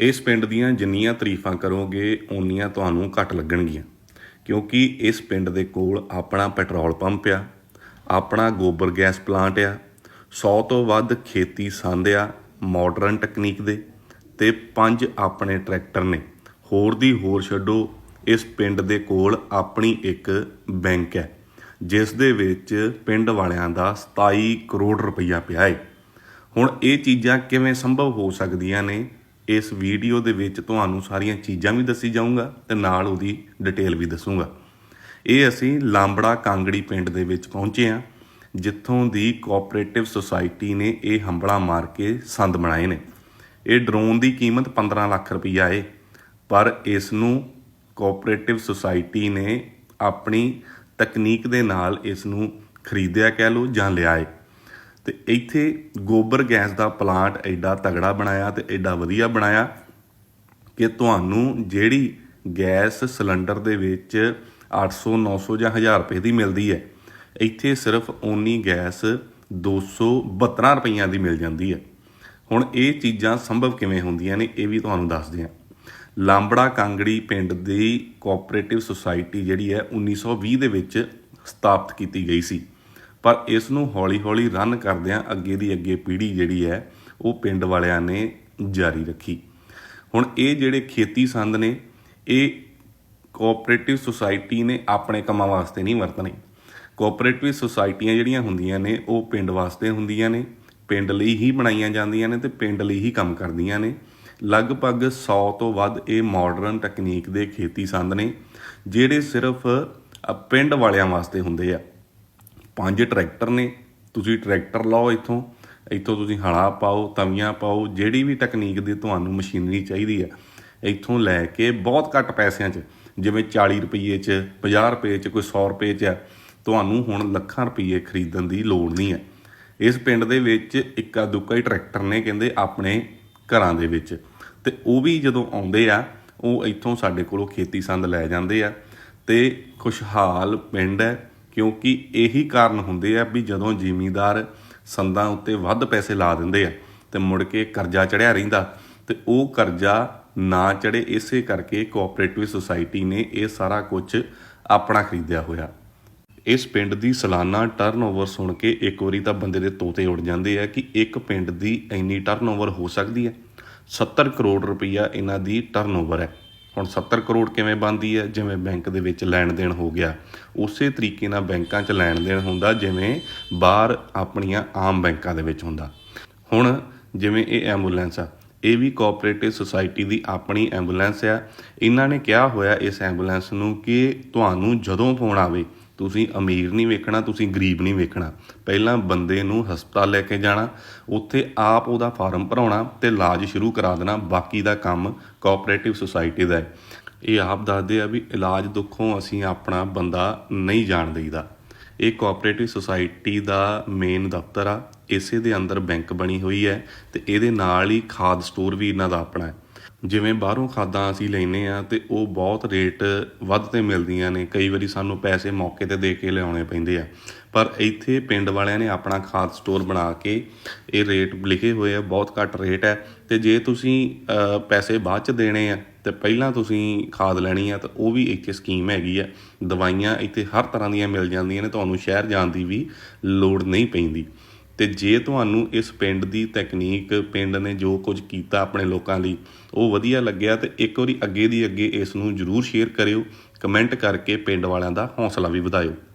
ਇਸ ਪਿੰਡ ਦੀਆਂ ਜਿੰਨੀਆਂ ਤਾਰੀਫਾਂ ਕਰੋਗੇ, ਓਨੀਆਂ ਤੁਹਾਨੂੰ ਘੱਟ ਲੱਗਣਗੀਆਂ। ਕਿਉਂਕਿ ਇਸ ਪਿੰਡ ਦੇ ਕੋਲ ਆਪਣਾ ਪੈਟਰੋਲ ਪੰਪ ਆ, ਆਪਣਾ ਗੋਬਰ ਗੈਸ ਪਲਾਂਟ ਆ 100 ਤੋਂ ਵੱਧ ਖੇਤੀ ਸੰਦ ਆ ਮਾਡਰਨ ਟੈਕਨੀਕ ਦੇ, ਤੇ ਪੰਜ ਆਪਣੇ ਟਰੈਕਟਰ ਨੇ। ਹੋਰ ਦੀ ਹੋਰ ਛੱਡੋ, ਇਸ ਪਿੰਡ ਦੇ ਕੋਲ ਆਪਣੀ ਇੱਕ ਬੈਂਕ ਹੈ ਜਿਸ ਦੇ ਵਿੱਚ ਪਿੰਡ ਵਾਲਿਆਂ ਦਾ 27 ਕਰੋੜ ਰੁਪਈਆ ਪਿਆ ਹੈ ਹੁਣ ਇਹ ਚੀਜ਼ਾਂ ਕਿਵੇਂ ਸੰਭਵ ਹੋ ਸਕਦੀਆਂ ਨੇ ਇਸ ਵੀਡੀਓ ਦੇ ਵਿੱਚ ਤੁਹਾਨੂੰ ਸਾਰੀਆਂ ਚੀਜ਼ਾਂ ਵੀ ਦੱਸੀ ਜਾਊਂਗਾ ਤੇ ਨਾਲ ਉਹਦੀ ਡਿਟੇਲ ਵੀ ਦੱਸੂੰਗਾ। ਇਹ ਅਸੀਂ ਲਾਂਬੜਾ ਕਾਂਗੜੀ ਪਿੰਡ ਦੇ ਵਿੱਚ ਪਹੁੰਚੇ ਹਾਂ, ਜਿੱਥੋਂ ਦੀ ਕੋਆਪਰੇਟਿਵ ਸੁਸਾਇਟੀ ਨੇ ਇਹ ਹੰਬੜਾ ਮਾਰ ਕੇ ਸੰਦ ਬਣਾਏ ਨੇ। ਇਹ ਡਰੋਨ ਦੀ ਕੀਮਤ 15 ਲੱਖ ਰੁਪਈਆ ਏ, ਪਰ ਇਸ ਨੂੰ ਕੋਆਪਰੇਟਿਵ ਸੁਸਾਇਟੀ ਨੇ ਆਪਣੀ ਤਕਨੀਕ ਦੇ ਨਾਲ ਇਸ ਨੂੰ ਖਰੀਦਿਆ ਕਹਿ ਲਓ ਜਾਂ ਲਿਆ ਏ। ਤੇ ਇੱਥੇ ਗੋਬਰ ਗੈਸ ਦਾ ਪਲਾਂਟ ਐਡਾ ਤਗੜਾ ਬਣਾਇਆ ਤੇ ਐਡਾ ਵਧੀਆ ਬਣਾਇਆ ਕਿ ਤੁਹਾਨੂੰ ਜਿਹੜੀ ਗੈਸ ਸਿਲੰਡਰ ਦੇ ਵਿੱਚ 800 900 ਜਾਂ 1000 ਰੁਪਏ ਦੀ ਮਿਲਦੀ ਹੈ, ਇੱਥੇ ਸਿਰਫ ਓਨੀ ਗੈਸ 272 ਰੁਪਈਆਂ ਦੀ ਮਿਲ ਜਾਂਦੀ ਹੈ। ਹੁਣ ਇਹ ਚੀਜ਼ਾਂ ਸੰਭਵ ਕਿਵੇਂ ਹੁੰਦੀਆਂ ਨੇ, ਇਹ ਵੀ ਤੁਹਾਨੂੰ ਦੱਸਦੇ ਹਾਂ। ਲਾਂਬੜਾ ਕਾਂਗੜੀ ਪਿੰਡ ਦੀ ਕੋਆਪਰੇਟਿਵ ਸੁਸਾਇਟੀ ਜਿਹੜੀ ਹੈ 1920 ਦੇ ਵਿੱਚ ਸਥਾਪਿਤ ਕੀਤੀ ਗਈ ਸੀ। ਪਰ ਇਸ ਨੂੰ ਹੌਲੀ-ਹੌਲੀ ਰਨ ਕਰਦਿਆਂ ਅੱਗੇ ਦੀ ਅੱਗੇ ਪੀੜ੍ਹੀ ਜਿਹੜੀ ਹੈ, ਉਹ ਪਿੰਡ ਵਾਲਿਆਂ ਨੇ ਜਾਰੀ ਰੱਖੀ। ਹੁਣ ਇਹ ਜਿਹੜੇ ਖੇਤੀ ਸੰਦ ਨੇ, ਇਹ ਕੋਆਪਰੇਟਿਵ ਸੁਸਾਇਟੀ ਨੇ ਆਪਣੇ ਕੰਮਾਂ ਵਾਸਤੇ ਨਹੀਂ ਵਰਤਣੇ। ਕੋਆਪਰੇਟਿਵ ਸੁਸਾਇਟੀਆਂ ਜਿਹੜੀਆਂ ਹੁੰਦੀਆਂ ਨੇ, ਉਹ ਪਿੰਡ ਵਾਸਤੇ ਹੁੰਦੀਆਂ ਨੇ, ਪਿੰਡ ਲਈ ਹੀ ਬਣਾਈਆਂ ਜਾਂਦੀਆਂ ਨੇ ਤੇ ਪਿੰਡ ਲਈ ਹੀ ਕੰਮ ਕਰਦੀਆਂ ਨੇ। ਲਗਭਗ 100 ਤੋਂ ਵੱਧ ਇਹ ਮਾਡਰਨ ਟੈਕਨੀਕ ਦੇ ਖੇਤੀ ਸੰਦ ਨੇ, ਜਿਹੜੇ ਸਿਰਫ ਪਿੰਡ ਵਾਲਿਆਂ ਵਾਸਤੇ ਹੁੰਦੇ ਆ। ਪੰਜ ਟਰੈਕਟਰ ਨੇ, ਤੁਸੀਂ ਟਰੈਕਟਰ ਲਓ ਇੱਥੋਂ ਇੱਥੋਂ ਤੁਸੀਂ ਹਲਾ ਪਾਓ, ਤਵੀਆਂ ਪਾਓ, ਜਿਹੜੀ ਵੀ ਟੈਕਨੀਕ ਦੀ ਤੁਹਾਨੂੰ ਮਸ਼ੀਨਰੀ ਚਾਹੀਦੀ ਹੈ ਇੱਥੋਂ ਲੈ ਕੇ ਬਹੁਤ ਘੱਟ ਪੈਸਿਆਂ 'ਚ, ਜਿਵੇਂ 40 ਰੁਪਏ 'ਚ 50 ਰੁਪਏ 'ਚ, ਕੋਈ 100 ਰੁਪਏ 'ਚ ਆ, ਤੁਹਾਨੂੰ ਹੁਣ ਲੱਖਾਂ ਰੁਪਏ ਖਰੀਦਣ ਦੀ ਲੋੜ ਨਹੀਂ ਹੈ ਇਸ ਪਿੰਡ ਦੇ ਵਿੱਚ ਇੱਕਾ ਦੁੱਕਾ ਹੀ ਟਰੈਕਟਰ ਨੇ ਕਹਿੰਦੇ ਆਪਣੇ ਘਰਾਂ ਦੇ ਵਿੱਚ, ਤੇ ਉਹ ਵੀ ਜਦੋਂ ਆਉਂਦੇ ਆ, ਉਹ ਇੱਥੋਂ ਸਾਡੇ ਕੋਲੋਂ ਖੇਤੀ ਸੰਦ ਲੈ ਜਾਂਦੇ ਆ, ਤੇ ਖੁਸ਼ਹਾਲ ਪਿੰਡ ਹੈ ਕਿਉਂਕਿ ਇਹੀ ਕਾਰਨ ਹੁੰਦੇ ਆ ਵੀ ਜਦੋਂ ਜ਼ਿਮੀਂਦਾਰ ਸੰਦਾਂ ਉੱਤੇ ਵੱਧ ਪੈਸੇ ਲਾ ਦਿੰਦੇ ਆ ਤੇ ਮੁੜ ਕੇ ਕਰਜ਼ਾ ਚੜਿਆ ਰਹਿੰਦਾ ਤੇ ਉਹ ਕਰਜ਼ਾ ਨਾ ਚੜੇ ਇਸੇ ਕਰਕੇ ਕੋਆਪਰੇਟਿਵ ਸੁਸਾਇਟੀ ਨੇ ਇਹ ਸਾਰਾ ਕੁਝ ਆਪਣਾ ਖਰੀਦਿਆ ਹੋਇਆ। ਇਸ ਪਿੰਡ ਦੀ ਸਾਲਾਨਾ ਟਰਨਓਵਰ ਸੁਣ ਕੇ ਇੱਕ ਵਾਰੀ ਤਾਂ ਬੰਦੇ ਦੇ ਤੋਤੇ ਉੱਡ ਜਾਂਦੇ ਆ ਕਿ ਇੱਕ ਪਿੰਡ ਦੀ ਇੰਨੀ ਟਰਨਓਵਰ ਹੋ ਸਕਦੀ ਹੈ। 70 ਕਰੋੜ ਰੁਪਈਆ ਇਹਨਾਂ ਦੀ ਟਰਨਓਵਰ ਹੈ। ਹੁਣ 70 ਕਰੋੜ ਕਿਵੇਂ ਬਣਦੀ ਹੈ? ਜਿਵੇਂ ਬੈਂਕ ਦੇ ਵਿੱਚ ਲੈਣ ਦੇਣ ਹੋ ਗਿਆ। ਉਸੇ ਤਰੀਕੇ ਨਾਲ ਬੈਂਕਾਂ 'ਚ ਲੈਣ ਦੇਣ ਹੁੰਦਾ, ਜਿਵੇਂ ਬਾਹਰ ਆਪਣੀਆਂ ਆਮ ਬੈਂਕਾਂ ਦੇ ਵਿੱਚ ਹੁੰਦਾ। ਹੁਣ ਜਿਵੇਂ ਇਹ ਐਂਬੂਲੈਂਸ ਆ, ਇਹ ਵੀ ਕੋਆਪਰੇਟਿਵ ਸੁਸਾਇਟੀ ਦੀ ਆਪਣੀ ਐਂਬੂਲੈਂਸ ਆ। ਇਹਨਾਂ ਨੇ ਕਿਹਾ ਹੋਇਆ ਇਸ ਐਂਬੂਲੈਂਸ ਨੂੰ ਕਿ ਤੁਹਾਨੂੰ ਜਦੋਂ ਫੋਨ ਆਵੇ ਤੁਸੀਂ ਅਮੀਰ ਨਹੀਂ ਵੇਖਣਾ, ਤੁਸੀਂ ਗਰੀਬ ਨਹੀਂ ਵੇਖਣਾ। ਪਹਿਲਾਂ ਬੰਦੇ ਨੂੰ ਹਸਪਤਾਲ ਲੈ ਕੇ ਜਾਣਾ, ਉੱਥੇ ਆਪ ਉਹਦਾ ਫਾਰਮ ਭਰਾਉਣਾ ਤੇ ਇਲਾਜ ਸ਼ੁਰੂ ਕਰਾ ਦੇਣਾ, ਬਾਕੀ ਦਾ ਕੰਮ ਕੋਆਪਰੇਟਿਵ ਸੁਸਾਇਟੀ ਦਾ ਹੈ। ਇਹ ਆਪ ਦੱਸਦੇ ਆ ਵੀ ਇਲਾਜ ਦੁੱਖੋਂ ਅਸੀਂ ਆਪਣਾ ਬੰਦਾ ਨਹੀਂ ਜਾਣ ਦੇਈਦਾ। ਇਹ ਕੋਆਪਰੇਟਿਵ ਸੁਸਾਇਟੀ ਦਾ ਮੇਨ ਦਫ਼ਤਰ ਆ, ਇਸੇ ਦੇ ਅੰਦਰ ਬੈਂਕ ਬਣੀ ਹੋਈ ਹੈ ਤੇ ਇਹਦੇ ਨਾਲ ਹੀ ਖਾਦ ਸਟੋਰ ਵੀ ਇਹਨਾਂ ਦਾ ਆਪਣਾ ਹੈ। ਜਿਵੇਂ ਬਾਹਰੋਂ ਖਾਦਾਂ ਅਸੀਂ ਲੈਨੇ ਆ ਤੇ ਉਹ ਬਹੁਤ ਰੇਟ ਵੱਧ ਤੇ ਮਿਲਦੀਆਂ ਨੇ। ਕਈ ਵਾਰੀ ਸਾਨੂੰ ਪੈਸੇ ਮੌਕੇ ਤੇ ਦੇ ਕੇ ਲਿਆਉਣੇ ਪੈਂਦੇ ਆ। ਪਰ ਇੱਥੇ ਪਿੰਡ ਵਾਲਿਆਂ ਨੇ ਆਪਣਾ ਖਾਦ ਸਟੋਰ ਬਣਾ ਕੇ ਇਹ ਰੇਟ ਲਿਖੇ ਹੋਏ ਆ, ਬਹੁਤ ਘੱਟ ਰੇਟ ਹੈ। ਤੇ ਜੇ ਤੁਸੀਂ ਪੈਸੇ ਬਾਅਦ ਚ ਦੇਣੇ ਆ ਤੇ ਪਹਿਲਾਂ ਤੁਸੀਂ ਖਾਦ ਲੈਣੀ ਆ ਤਾਂ ਉਹ ਵੀ ਇੱਥੇ ਸਕੀਮ ਹੈਗੀ ਆ। ਦਵਾਈਆਂ ਇੱਥੇ ਹਰ ਤਰ੍ਹਾਂ ਦੀਆਂ ਮਿਲ ਜਾਂਦੀਆਂ ਨੇ, ਤੁਹਾਨੂੰ ਸ਼ਹਿਰ ਜਾਣ ਦੀ ਵੀ ਲੋੜ ਨਹੀਂ ਪੈਂਦੀ। ਤੇ ਜੇ ਤੁਹਾਨੂੰ ਇਸ ਪਿੰਡ ਦੀ ਤਕਨੀਕ, ਪਿੰਡ ਨੇ ਜੋ ਕੁਝ ਕੀਤਾ ਆਪਣੇ ਲੋਕਾਂ ਲਈ, ਉਹ ਵਧੀਆ ਲੱਗਿਆ ਤੇ ਇੱਕ ਵਾਰੀ ਅੱਗੇ ਦੀ ਅੱਗੇ ਇਸ ਨੂੰ ਜਰੂਰ ਸ਼ੇਅਰ ਕਰਿਓ ਕਮੈਂਟ ਕਰਕੇ ਪਿੰਡ ਵਾਲਿਆਂ ਦਾ ਹੌਸਲਾ ਵੀ ਵਧਾਇਓ। ਧੰਨ-